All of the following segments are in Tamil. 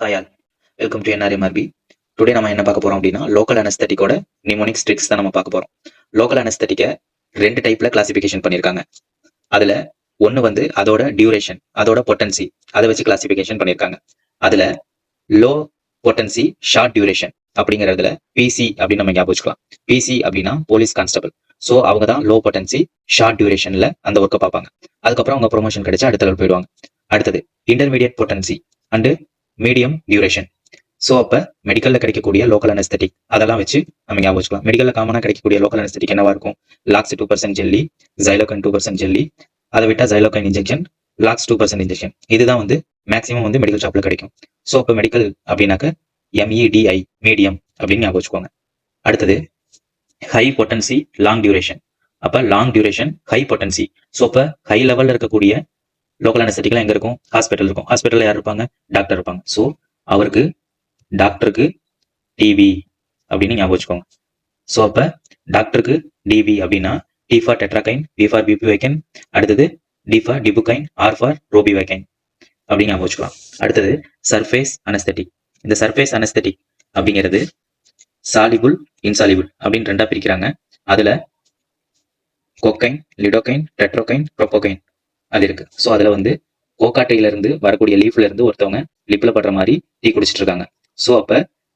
Hi all welcome to NRMRP today நம்ம என்ன பார்க்க போறோம் அப்படின்னா லோக்கல் அனஸ்தட்டிக்கோட நிமோனிக் ஸ்ட்ரிக்ஸ் தான் நம்ம பார்க்க போறோம். லோக்கல் அனஸ்தட்டிக்கை ரெண்டு டைப்ல கிளாசிபிகேஷன் பண்ணியிருக்காங்க அதுல ஒன்னு வந்து அதோட டியூரேஷன் அதோட பொட்டன்சி அதை வச்சு கிளாசிபிகேஷன் பண்ணியிருக்காங்க அதுல லோ பொட்டன்சி ஷார்ட் டியூரேஷன் அப்படிங்கறதுல பிசி அப்படின்னு நம்ம ஞாபகம் வச்சுக்கலாம். பிசி அப்படின்னா போலீஸ் கான்ஸ்டபிள் ஸோ அவங்க தான் லோ பொட்டன்சி ஷார்ட் டியூரேஷன்ல அந்த ஒர்க்கை பார்ப்பாங்க. அதுக்கப்புறம் அவங்க ப்ரொமோஷன் கிடைச்சா அடுத்த லெவல் போயிடுவாங்க. அடுத்தது intermediate potency and medium duration so அப்போ மெடிக்கலில் கிடைக்கக்கூடிய லோக்கல் அனஸ்தட்டிக் அதெல்லாம் வச்சு நம்ம ஞாபகம் வச்சுக்கலாம். மெடிக்கலில் காமனாக கிடைக்கக்கூடிய லோக்கல் அனஸ்தட்டிக் என்னவா இருக்கும்? Lox two percent jelly Xylocaine two percent jelly அதை விட்டால் Xylocaine injection Lox two percent injection இதுதான் வந்து மேக்ஸிமம் வந்து மெடிக்கல் ஷாப்பில் கிடைக்கும். ஸோ அப்போ மெடிக்கல் அப்படின்னாக்க எம்இடிஐ மீடியம் அப்படின்னு ஞாபகம் வச்சுக்கோங்க. அடுத்தது ஹை பொட்டன்சி லாங் டியூரேஷன் அப்போ long duration high potency so அப்போ ஹை லெவலில் இருக்கக்கூடிய லோக்கல் அனஸ்தட்டிக்லாம் எங்க இருக்கும்? ஹாஸ்பிட்டல் இருக்கும். ஹாஸ்பிட்டல்ல யார் இருப்பாங்க? டாக்டர் இருப்பாங்க. ஸோ அவருக்கு டாக்டருக்கு டிவி அப்படின்னு ஞாபகம் வச்சுக்கோங்க. ஸோ அப்ப டாக்டருக்கு டிவி அப்படின்னா T for tetracaine B for bupivacaine அடுத்தது D for dibucaine R for ropivacaine அப்படின்னு ஞாபகம் வச்சுக்கலாம். அடுத்தது சர்ஃபேஸ் அனஸ்தட்டிக் இந்த சர்ஃபேஸ் அனஸ்தட்டிக் அப்படிங்கிறது சாலிபுல் இன்சாலிபுல் அப்படின்னு ரெண்டா பிரிக்கிறாங்க. அதுல கொக்கைன் லிடோகைன் டெட்ரோகைன் ப்ரோபோகைன் அது இருக்கு. ஸோ அதுல வந்து கோக்காட்டையில இருந்து வரக்கூடிய லீஃப்ல இருந்து ஒருத்தவங்க லிப்ல படுற மாதிரி டீ குடிச்சிட்டு இருக்காங்க ஸோ அப்ப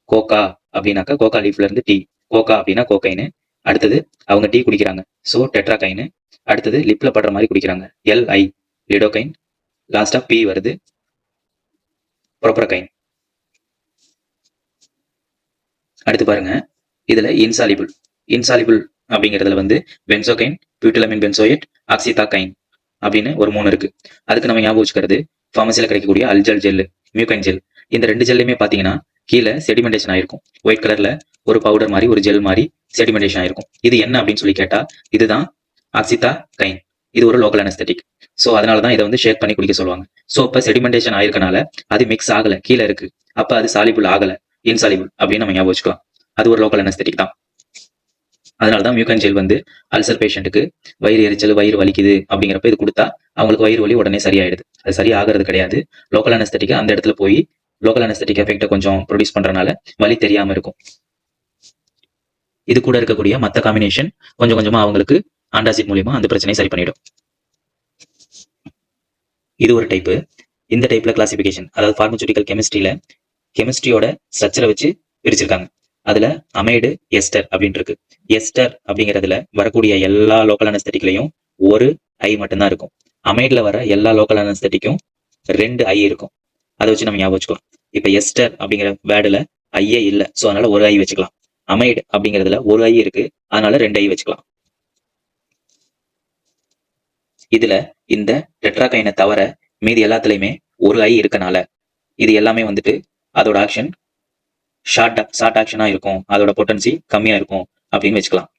கோகா அப்படின்னாக்கா கோகா லீஃப்ல இருந்து டீ. கோகா அப்படின்னா கோகைனு அடுத்தது அவங்க டீ குடிக்கிறாங்க. ஸோ டெட்ராகைனு அடுத்தது லிப்ல படுற மாதிரி குடிக்கிறாங்க. எல் ஐ லிடோகைன் லாஸ்டா பி வருது. ப்ரொப்ரகைன் அடுத்து பாருங்க. இதுல இன்சாலிபிள் இன்சாலிபிள் அப்படிங்கிறதுல வந்து பென்சோகைன் பியூட்டிலமின் பென்சோயட் ஆக்சிதாகைன் அப்படின்னு ஒரு மூணு இருக்கு. அதுக்கு நம்ம ஞாபகம் வச்சுக்கிறது ஃபார்மசியில் கிடைக்கக்கூடிய அல்ஜல் ஜெல் மியூகைன் ஜெல் இந்த ரெண்டு ஜெல்லுமே பார்த்தீங்கன்னா கீழே செடிமெண்டேஷன் ஆயிருக்கும். ஒயிட் கலர்ல ஒரு பவுடர் மாதிரி ஒரு ஜெல் மாதிரி செடிமெண்டேஷன் ஆயிருக்கும். இது என்ன அப்படின்னு சொல்லி கேட்டா இதுதான் ஆக்சிதா கைன் இது ஒரு லோக்கல் அனஸ்தட்டிக் ஸோ அதனால தான் இதை வந்து ஷேக் பண்ணி குடிக்க சொல்லுவாங்க. ஸோ இப்போ செடிமெண்டேஷன் ஆயிருக்கனால அது மிக்ஸ் ஆகல கீழே இருக்கு. அப்ப அது சாலிபிள் ஆகல இன்சாலிபிள் அப்படின்னு நம்ம ஞாபகம் வச்சுக்கலாம். அது ஒரு லோக்கல் அனஸ்தட்டிக் தான். அதனால தான் மியூகன் ஜெல் வந்து அல்சர் பேஷண்ட்டுக்கு வயிறு எரிச்சல் வயிறு வலிக்குது அப்படிங்கிறப்ப இது கொடுத்தா அவங்களுக்கு வயிறு வலி உடனே சரியாயிடுது. அது சரியாகிறது கிடையாது. லோக்கல் அனஸ்தட்டிக்கு அந்த இடத்துல போய் லோக்கல் அனஸ்தட்டிக் எஃபெக்டை கொஞ்சம் ப்ரொடியூஸ் பண்றதுனால வலி தெரியாம இருக்கும். இது கூட இருக்கக்கூடிய மற்ற காம்பினேஷன் கொஞ்சம் கொஞ்சமா அவங்களுக்கு ஆண்டாசிட் மூலியமா அந்த பிரச்சனையை சரி பண்ணிடும். இது ஒரு டைப்பு இந்த டைப்ல கிளாசிபிகேஷன் அதாவது ஃபார்மசூட்டிக்கல் கெமிஸ்ட்ரியில கெமிஸ்ட்ரியோட ஸ்ட்ரக்சரை வச்சு பிரிச்சிருக்காங்க. அதுல அமைடு எஸ்டர் அப்படின்னு இருக்கு. எஸ்டர் அப்படிங்கிறதுல வரக்கூடிய எல்லா லோக்கல் அனஸ்தட்டிக்லையும் ஒரு ஐ மட்டும்தான் இருக்கும். அமைட்ல வர எல்லா லோக்கல் அனஸ்தட்டிக்கும் ரெண்டு ஐ இருக்கும். அதை வச்சு நம்ம ஞாபகம் வச்சுக்கலாம். இப்ப எஸ்டர் அப்படிங்கிற வேர்டுல ஐயே இல்லை. ஸோ அதனால ஒரு ஐ வச்சுக்கலாம். அமைடு அப்படிங்கிறதுல ஒரு ஐ இருக்கு. அதனால ரெண்டு ஐ வச்சுக்கலாம். இதுல இந்த டெட்ராகைனை தவிர மீதி எல்லாத்துலயுமே ஒரு ஐ இருக்கனால இது எல்லாமே வந்துட்டு அதோட ஆக்ஷன் ஷார்ட் ஷார்ட் ஆக்ஷனா இருக்கும். அதோட பொட்டன்சி கம்மியா இருக்கும் அப்படின்னு வச்சுக்கலாம்.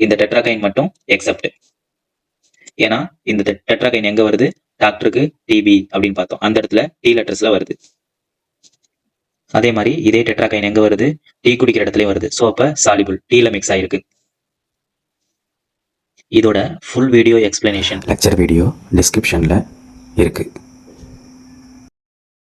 இந்த டெட்ராகைன் மட்டும் எக்ஸப்ட் ஏன்னா இந்த டெட்ராகைன் எங்க வருது? டாக்டருக்கு டிபி அப்படின்னு பார்த்தோம். அந்த இடத்துல டி லெட்டர்ஸ்ல வருது. அதே மாதிரி இதே டெட்ராகைன் எங்க வருது? டீ குடிக்கிற இடத்துலயும் வருது. ஸோ அப்ப சாலிபிள் டீல மிக்ஸ் ஆயிருக்கு. இதோட full video explanation lecture video டிஸ்கிரிப்ஷனில் இருக்குது